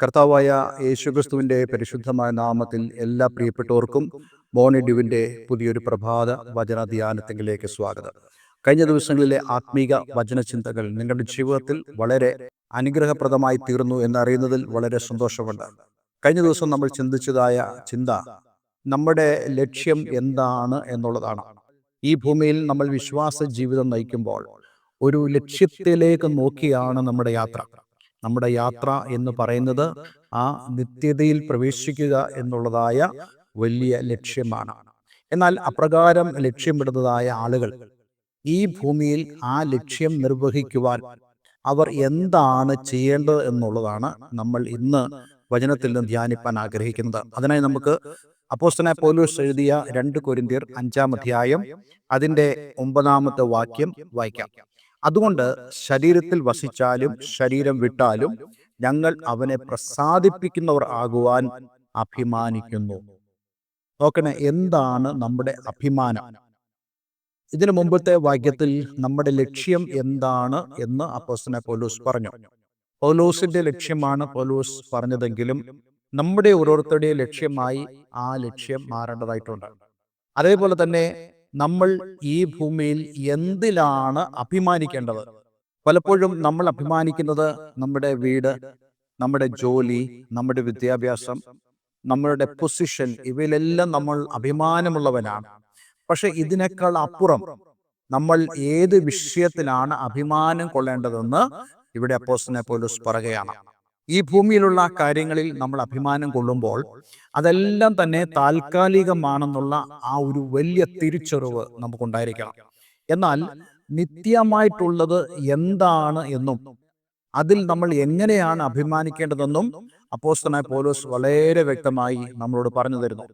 കർത്താവായ യേശുക്രിസ്തുവിന്റെ പരിശുദ്ധമായ നാമത്തിൽ എല്ലാ പ്രിയപ്പെട്ടവർക്കും ബോണി ഡ്യൂവിന്റെ പുതിയൊരു പ്രഭാത വചന ധ്യാനത്തിലേക്ക് സ്വാഗതം. കഴിഞ്ഞ ദിവസങ്ങളിലെ ആത്മീക വചനചിന്തകൾ നിങ്ങളുടെ ജീവിതത്തിൽ വളരെ അനുഗ്രഹപ്രദമായി തീർന്നു എന്നറിയുന്നതിൽ വളരെ സന്തോഷമുണ്ട്. കഴിഞ്ഞ ദിവസം നമ്മൾ ചിന്തിച്ചതായ ചിന്ത നമ്മുടെ ലക്ഷ്യം എന്താണ് എന്നുള്ളതാണ്. ഈ ഭൂമിയിൽ നമ്മൾ വിശ്വാസ ജീവിതം നയിക്കുമ്പോൾ ഒരു ലക്ഷ്യത്തിലേക്ക് നോക്കിയാണ് നമ്മുടെ യാത്ര. നമ്മുടെ യാത്ര എന്ന് പറയുന്നത് ആ നിത്യതയിൽ പ്രവേശിക്കുക എന്നുള്ളതായ വലിയ ലക്ഷ്യമാണ്. എന്നാൽ അപ്രകാരം ലക്ഷ്യമിടുന്നതായ ആളുകൾ ഈ ഭൂമിയിൽ ആ ലക്ഷ്യം നിർവഹിക്കുവാൻ അവർ എന്താണ് ചെയ്യേണ്ടത് എന്നുള്ളതാണ് നമ്മൾ ഇന്ന് വചനത്തിൽ നിന്ന് ധ്യാനിപ്പാൻ ആഗ്രഹിക്കുന്നത്. അതിനായി നമുക്ക് അപ്പോസ്റ്റനെ പോലീസ് എഴുതിയ രണ്ട് കൊരിന്തിയർ അഞ്ചാം അധ്യായം അതിന്റെ ഒമ്പതാമത്തെ വാക്യം വായിക്കാം. അതുകൊണ്ട് ശരീരത്തിൽ വസിച്ചാലും ശരീരം വിട്ടാലും ഞങ്ങൾ അവനെ പ്രസാദിപ്പിക്കുന്നവർ ആകുവാൻ അഭിമാനിക്കുന്നു. നോക്കണേ എന്താണ് നമ്മുടെ അഭിമാനം? ഇതിനു മുമ്പത്തെ വാക്യത്തിൽ നമ്മുടെ ലക്ഷ്യം എന്താണ് എന്ന് അപ്പോസിനെ പൗലോസ് പറഞ്ഞു. പൗലോസിന്റെ ലക്ഷ്യമാണ് പൗലോസ് പറഞ്ഞതെങ്കിലും നമ്മുടെ ഓരോരുത്തരുടെയും ലക്ഷ്യമായി ആ ലക്ഷ്യം മാറേണ്ടതായിട്ടുണ്ട്. അതേപോലെ തന്നെ നമ്മൾ ഈ ഭൂമിയിൽ എന്തിലാണ് അഭിമാനിക്കേണ്ടത്? പലപ്പോഴും നമ്മൾ അഭിമാനിക്കുന്നത് നമ്മുടെ വീട് നമ്മുടെ ജോലി നമ്മുടെ വിദ്യാഭ്യാസം നമ്മളുടെ പൊസിഷൻ ഇവയിലെല്ലാം നമ്മൾ അഭിമാനമുള്ളവനാണ്. പക്ഷെ ഇതിനേക്കാൾ അപ്പുറം നമ്മൾ ഏത് വിഷയത്തിലാണ് അഭിമാനം കൊള്ളേണ്ടതെന്ന് ഇവിടെ അപ്പോസിനെ പോലും പറയുകയാണ്. ഈ ഭൂമിയിലുള്ള കാര്യങ്ങളിൽ നമ്മൾ അഭിമാനം കൊള്ളുമ്പോൾ അതെല്ലാം തന്നെ താൽക്കാലികമാണെന്നുള്ള ആ ഒരു വലിയ തിരിച്ചറിവ് നമുക്കുണ്ടായിരിക്കണം. എന്നാൽ നിത്യമായിട്ടുള്ളത് എന്താണ് എന്നും അതിൽ നമ്മൾ എങ്ങനെയാണ് അഭിമാനിക്കേണ്ടതെന്നും അപ്പോസ്തനായ പോലോസ് വളരെ വ്യക്തമായി നമ്മളോട് പറഞ്ഞു തരുന്നു.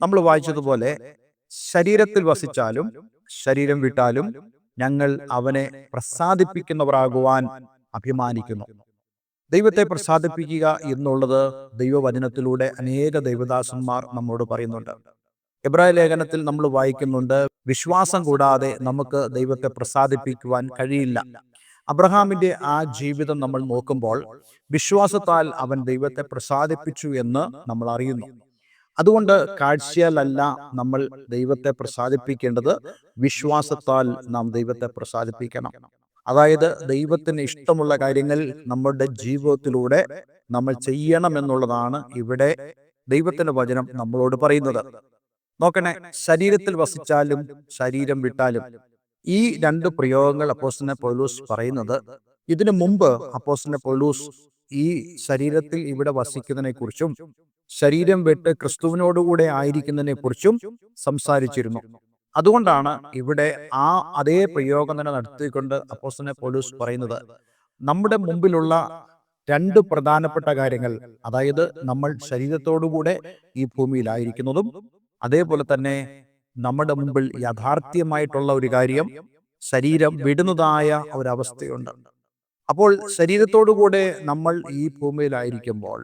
നമ്മൾ വായിച്ചതുപോലെ ശരീരത്തിൽ വസിച്ചാലും ശരീരം വിട്ടാലും ഞങ്ങൾ അവനെ പ്രസാദിപ്പിക്കുന്നവരാകുവാൻ അഭിമാനിക്കുന്നു. ദൈവത്തെ പ്രസാദിപ്പിക്കുക എന്നുള്ളത് ദൈവവചനത്തിലൂടെ അനേക ദൈവദാസന്മാർ നമ്മോട് പറയുന്നുണ്ട്. എബ്രായ ലേഖനത്തിൽ നമ്മൾ വായിക്കുന്നുണ്ട് വിശ്വാസം കൂടാതെ നമുക്ക് ദൈവത്തെ പ്രസാദിപ്പിക്കുവാൻ കഴിയില്ല. അബ്രഹാമിന്റെ ആ ജീവിതം നമ്മൾ നോക്കുമ്പോൾ വിശ്വാസത്താൽ അവൻ ദൈവത്തെ പ്രസാദിപ്പിച്ചു എന്ന് നമ്മൾ അറിയുന്നു. അതുകൊണ്ട് കാഴ്ചയാലല്ല നമ്മൾ ദൈവത്തെ പ്രസാദിപ്പിക്കേണ്ടത്. വിശ്വാസത്താൽ നാം ദൈവത്തെ പ്രസാദിപ്പിക്കണം. അതായത് ദൈവത്തിന് ഇഷ്ടമുള്ള കാര്യങ്ങൾ നമ്മുടെ ജീവിതത്തിലൂടെ നമ്മൾ ചെയ്യണം എന്നുള്ളതാണ് ഇവിടെ ദൈവത്തിന്റെ വചനം നമ്മളോട് പറയുന്നത്. നോക്കണേ ശരീരത്തിൽ വസിച്ചാലും ശരീരം വിട്ടാലും ഈ രണ്ട് പ്രയോഗങ്ങൾ അപ്പോസിനെ പൗലൂസ് പറയുന്നത് ഇതിനു മുമ്പ് അപ്പോസിനെ പൗലൂസ് ഈ ശരീരത്തിൽ ഇവിടെ വസിക്കുന്നതിനെ കുറിച്ചും ശരീരം വിട്ട് ക്രിസ്തുവിനോടുകൂടെ ആയിരിക്കുന്നതിനെ കുറിച്ചും സംസാരിച്ചിരുന്നു. അതുകൊണ്ടാണ് ഇവിടെ ആ അതേ പ്രയോഗം തന്നെ നടത്തിക്കൊണ്ട് അപ്പോസ്റ്റനെ പോലീസ് പറയുന്നത്. നമ്മുടെ മുമ്പിലുള്ള രണ്ട് പ്രധാനപ്പെട്ട കാര്യങ്ങൾ അതായത് നമ്മൾ ശരീരത്തോടുകൂടെ ഈ ഭൂമിയിലായിരിക്കുന്നതും അതേപോലെ തന്നെ നമ്മുടെ മുമ്പിൽ യാഥാർത്ഥ്യമായിട്ടുള്ള ഒരു കാര്യം ശരീരം വിടുന്നതായ ഒരവസ്ഥയുണ്ട്. അപ്പോൾ ശരീരത്തോടുകൂടെ നമ്മൾ ഈ ഭൂമിയിലായിരിക്കുമ്പോൾ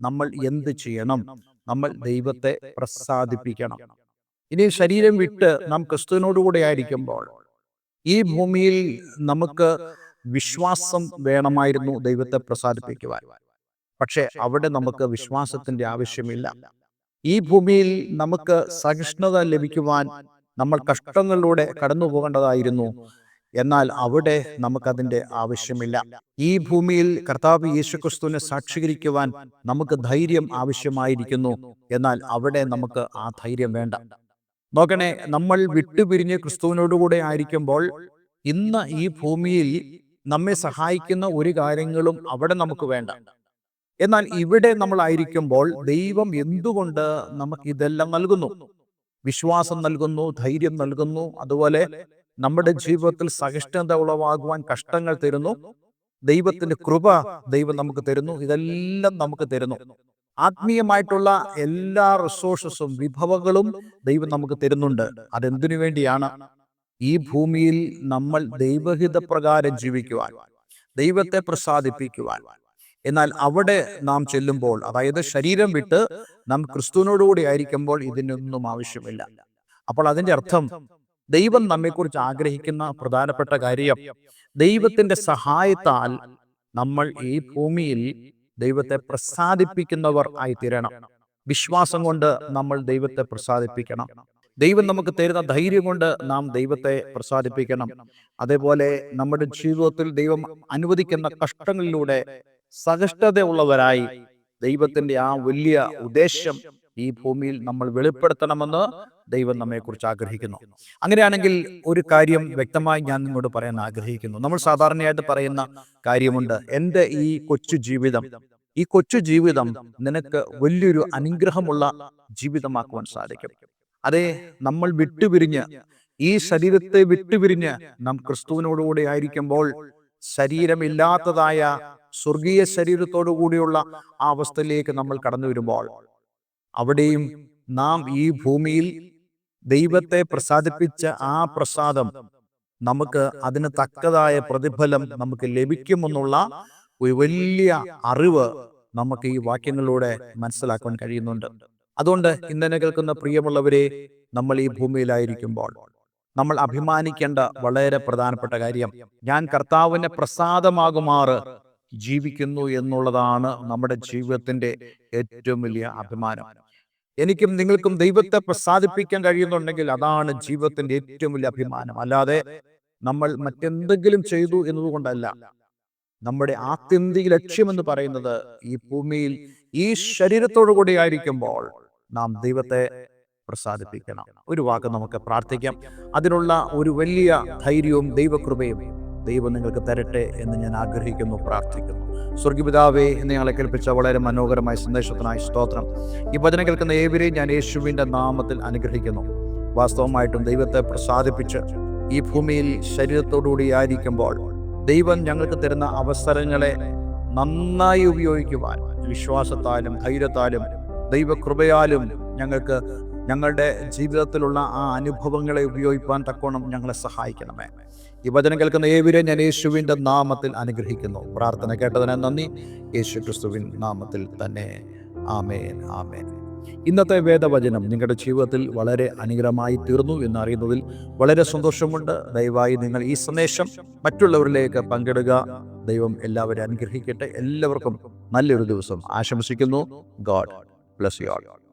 നമ്മൾ എന്ത് ചെയ്യണം? നമ്മൾ ദൈവത്തെ പ്രസാദിപ്പിക്കണം. ഇനി ശരീരം വിട്ട് നാം ക്രിസ്തുവിനോടുകൂടെ ആയിരിക്കുമ്പോൾ ഈ ഭൂമിയിൽ നമുക്ക് വിശ്വാസം വേണമായിരുന്നു ദൈവത്തെ പ്രസാദിപ്പിക്കുവാൻ. പക്ഷേ അവിടെ നമുക്ക് വിശ്വാസത്തിന്റെ ആവശ്യമില്ല. ഈ ഭൂമിയിൽ നമുക്ക് സഹിഷ്ണുത ലഭിക്കുവാൻ നമ്മൾ കഷ്ടങ്ങളിലൂടെ കടന്നു പോകേണ്ടതായിരുന്നു എന്നാൽ അവിടെ നമുക്കതിന്റെ ആവശ്യമില്ല. ഈ ഭൂമിയിൽ കർത്താവ് യേശുക്രിസ്തുവിനെ സാക്ഷീകരിക്കുവാൻ നമുക്ക് ധൈര്യം ആവശ്യമായിരിക്കുന്നു. എന്നാൽ അവിടെ നമുക്ക് ആ ധൈര്യം വേണ്ട. നോക്കണേ നമ്മൾ വിട്ടുപിരിഞ്ഞ് ക്രിസ്തുവിനോടുകൂടെ ആയിരിക്കുമ്പോൾ ഇന്ന് ഈ ഭൂമിയിൽ നമ്മെ സഹായിക്കുന്ന ഒരു കാര്യങ്ങളും അവിടെ നമുക്ക് വേണ്ട. എന്നാൽ ഇവിടെ നമ്മൾ ആയിരിക്കുമ്പോൾ ദൈവം എന്തുകൊണ്ട് നമുക്ക് ഇതെല്ലാം നൽകുന്നു? വിശ്വാസം നൽകുന്നു ധൈര്യം നൽകുന്നു അതുപോലെ നമ്മുടെ ജീവിതത്തിൽ സഹിഷ്ണുത ഉളവാകുവാൻ കഷ്ടങ്ങൾ തരുന്നു ദൈവത്തിന്റെ കൃപ ദൈവം നമുക്ക് തരുന്നു ഇതെല്ലാം നമുക്ക് തരുന്നു. ആത്മീയമായിട്ടുള്ള എല്ലാ റിസോഴ്സസും വിഭവങ്ങളും ദൈവം നമുക്ക് തരുന്നുണ്ട്. അതെന്തിനു വേണ്ടിയാണ്? ഈ ഭൂമിയിൽ നമ്മൾ ദൈവഹിത പ്രകാരം ജീവിക്കുവാൻ ദൈവത്തെ പ്രസാദിപ്പിക്കുവാൻ. എന്നാൽ അവിടെ നാം ചെല്ലുമ്പോൾ അതായത് ശരീരം വിട്ട് നാം ക്രിസ്തുവിനോടുകൂടി ആയിരിക്കുമ്പോൾ ഇതിനൊന്നും ആവശ്യമില്ല. അപ്പോൾ അതിന്റെ അർത്ഥം ദൈവം നമ്മെക്കുറിച്ച് ആഗ്രഹിക്കുന്ന പ്രധാനപ്പെട്ട കാര്യം ദൈവത്തിന്റെ സഹായത്താൽ നമ്മൾ ഈ ഭൂമിയിൽ ദൈവത്തെ പ്രസാദിപ്പിക്കുന്നവർ ആയി തീരണം വിശ്വാസം കൊണ്ട് നമ്മൾ ദൈവത്തെ പ്രസാദിപ്പിക്കണം. ദൈവം നമുക്ക് തരുന്ന ധൈര്യം കൊണ്ട് നാം ദൈവത്തെ പ്രസാദിപ്പിക്കണം. അതേപോലെ നമ്മുടെ ജീവിതത്തിൽ ദൈവം അനുവദിക്കുന്ന കഷ്ടങ്ങളിലൂടെ സഹിഷ്ണുതയുള്ളവരായി ദൈവത്തിന്റെ ആ വലിയ ഉദ്ദേശം ഈ ഭൂമിയിൽ നമ്മൾ വെളിപ്പെടുത്തണമെന്ന് ദൈവം നമ്മെക്കുറിച്ച് ആഗ്രഹിക്കുന്നു. അങ്ങനെയാണെങ്കിൽ ഒരു കാര്യം വ്യക്തമായി ഞാൻ നിങ്ങളോട് പറയാൻ ആഗ്രഹിക്കുന്നു. നമ്മൾ സാധാരണയായിട്ട് പറയുന്ന കാര്യമുണ്ട്. എന്റെ ഈ കൊച്ചു ജീവിതം ഈ കൊച്ചു ജീവിതം നിനക്ക് വലിയൊരു അനുഗ്രഹമുള്ള ജീവിതമാക്കുവാൻ സാധിക്കും. അതെ നമ്മൾ വിട്ടുപിരിഞ്ഞ് ഈ ശരീരത്തെ വിട്ടുപിരിഞ്ഞ് നാം ക്രിസ്തുവിനോടുകൂടി ആയിരിക്കുമ്പോൾ ശരീരമില്ലാത്തതായ സ്വർഗീയ ശരീരത്തോടു കൂടിയുള്ള ആ അവസ്ഥയിലേക്ക് നമ്മൾ കടന്നു വരുമ്പോൾ അവിടെയും നാം ഈ ഭൂമിയിൽ ദൈവത്തെ പ്രസാദിപ്പിച്ച ആ പ്രസാദം നമുക്ക് അതിന് തക്കതായ പ്രതിഫലം നമുക്ക് ലഭിക്കുമെന്നുള്ള ഒരു വലിയ അറിവ് നമുക്ക് ഈ വാക്യങ്ങളിലൂടെ മനസ്സിലാക്കാൻ കഴിയുന്നുണ്ട്. അതുകൊണ്ട് ഇന്നലെ കേൾക്കുന്ന പ്രിയമുള്ളവരെ നമ്മൾ ഈ ഭൂമിയിലായിരിക്കുമ്പോൾ നമ്മൾ അഭിമാനിക്കേണ്ട വളരെ പ്രധാനപ്പെട്ട കാര്യം ഞാൻ കർത്താവിന്റെ പ്രസാദമാകുമാറ് ജീവിക്കുന്നു എന്നുള്ളതാണ് നമ്മുടെ ജീവിതത്തിന്റെ ഏറ്റവും വലിയ അഭിമാനം. എനിക്കും നിങ്ങൾക്കും ദൈവത്തെ പ്രസാദിപ്പിക്കാൻ കഴിയുന്നുണ്ടെങ്കിൽ അതാണ് ജീവിതത്തിന്റെ ഏറ്റവും വലിയ അഭിമാനം. അല്ലാതെ നമ്മൾ മറ്റെന്തെങ്കിലും ചെയ്തു എന്നതുകൊണ്ടല്ല. നമ്മുടെ ആത്യന്തിക ലക്ഷ്യമെന്ന് പറയുന്നത് ഈ ഭൂമിയിൽ ഈ ശരീരത്തോടു കൂടി ആയിരിക്കുമ്പോൾ നാം ദൈവത്തെ പ്രസാദിപ്പിക്കണം. ഒരു വാക്ക് നമുക്ക് പ്രാർത്ഥിക്കാം. അതിനുള്ള ഒരു വലിയ ധൈര്യവും ദൈവകൃപയും ദൈവം നിങ്ങൾക്ക് തരട്ടെ എന്ന് ഞാൻ ആഗ്രഹിക്കുന്നു പ്രാർത്ഥിക്കുന്നു. സ്വർഗിപിതാവേ എന്ന് ഞങ്ങളെ കേൾപ്പിച്ച വളരെ മനോഹരമായ സന്ദേശത്തിനായി സ്തോത്രം. ഈ വചനം കേൾക്കുന്ന ഏവരെയും ഞാൻ യേശുവിന്റെ നാമത്തിൽ അനുഗ്രഹിക്കുന്നു. വാസ്തവമായിട്ടും ദൈവത്തെ പ്രസാദിപ്പിച്ച് ഈ ഭൂമിയിൽ ശരീരത്തോടുകൂടി ആയിരിക്കുമ്പോൾ ദൈവം ഞങ്ങൾക്ക് തരുന്ന അവസരങ്ങളെ നന്നായി ഉപയോഗിക്കുവാൻ വിശ്വാസത്താലും ധൈര്യത്താലും ദൈവകൃപയാലും ഞങ്ങൾക്ക് ഞങ്ങളുടെ ജീവിതത്തിലുള്ള ആ അനുഭവങ്ങളെ ഉപയോഗിക്കാൻ തക്കോണം ഞങ്ങളെ സഹായിക്കണമേ. ഈ വചനം കേൾക്കുന്ന ഏവരെയും ഞാൻ യേശുവിന്റെ നാമത്തിൽ അനുഗ്രഹിക്കുന്നു. പ്രാർത്ഥന കേട്ടതിന് നന്ദി. യേശു ക്രിസ്തുവിൻ നാമത്തിൽ തന്നെ. ആമേൻ ആമേൻ. ഇന്നത്തെ വേദവചനം നിങ്ങളുടെ ജീവിതത്തിൽ വളരെ അനുഗ്രഹമായി തീർന്നു എന്നറിയുന്നതിൽ വളരെ സന്തോഷമുണ്ട്. ദയവായി നിങ്ങൾ ഈ സന്ദേശം മറ്റുള്ളവരിലേക്ക് പങ്കിടുക. ദൈവം എല്ലാവരും അനുഗ്രഹിക്കട്ടെ. എല്ലാവർക്കും നല്ലൊരു ദിവസം ആശംസിക്കുന്നു. God bless you all.